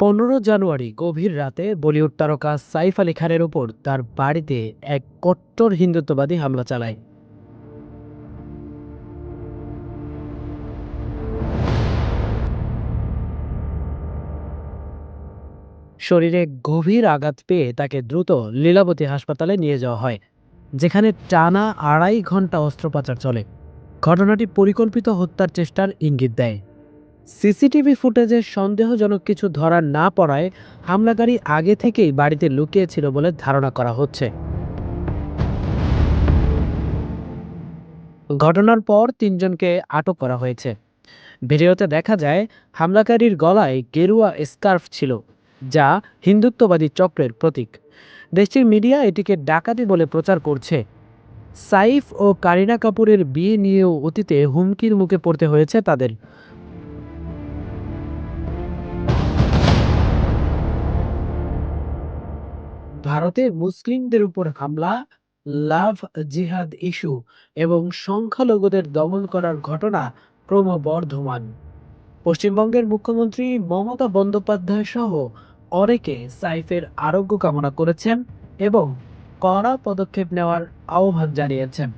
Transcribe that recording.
পনেরো জানুয়ারি গভীর রাতে বলিউড তারকা সাইফ আলী খানের উপর তার বাড়িতে এক কট্টর হিন্দুত্ববাদী হামলা চালায়। শরীরে গভীর আঘাত পেয়ে তাকে দ্রুত লীলাবতী হাসপাতালে নিয়ে যাওয়া হয়, যেখানে টানা আড়াই ঘণ্টা অস্ত্রোপচার চলে। ঘটনাটি পরিকল্পিত হত্যার চেষ্টার ইঙ্গিত দেয়। সিসিটিভি ফুটেজে সন্দেহজনক কিছু ধরা না পড়ায় হামলাকারী আগে থেকেই বাড়িতে লুকিয়েছিল বলে ধারণা করা হচ্ছে। ঘটনার পর তিনজনকে আটক করা হয়েছে। ভিডিওতে দেখা যায়, হামলাকারীর গলায় গেরুয়া স্কার্ফ ছিল, যা হিন্দুত্ববাদী চক্রের প্রতীক। দেশটির মিডিয়া এটিকে ডাকাতি বলে প্রচার করছে। সাইফ ও কারিনা কাপুরের বিয়ে নিয়েও অতীতে হুমকির মুখে পড়তে হয়েছে তাদের। ভারতে মুসলিমদের উপর হামলা, লাভ জিহাদ ইস্যু এবং সংখ্যালঘুদের দমন করার ঘটনা ক্রমবর্ধমান। পশ্চিমবঙ্গের মুখ্যমন্ত্রী মমতা বন্দ্যোপাধ্যায় সহ অনেকে সাইফের আরোগ্য কামনা করেছেন এবং কড়া পদক্ষেপ নেওয়ার আহ্বান জানিয়েছেন।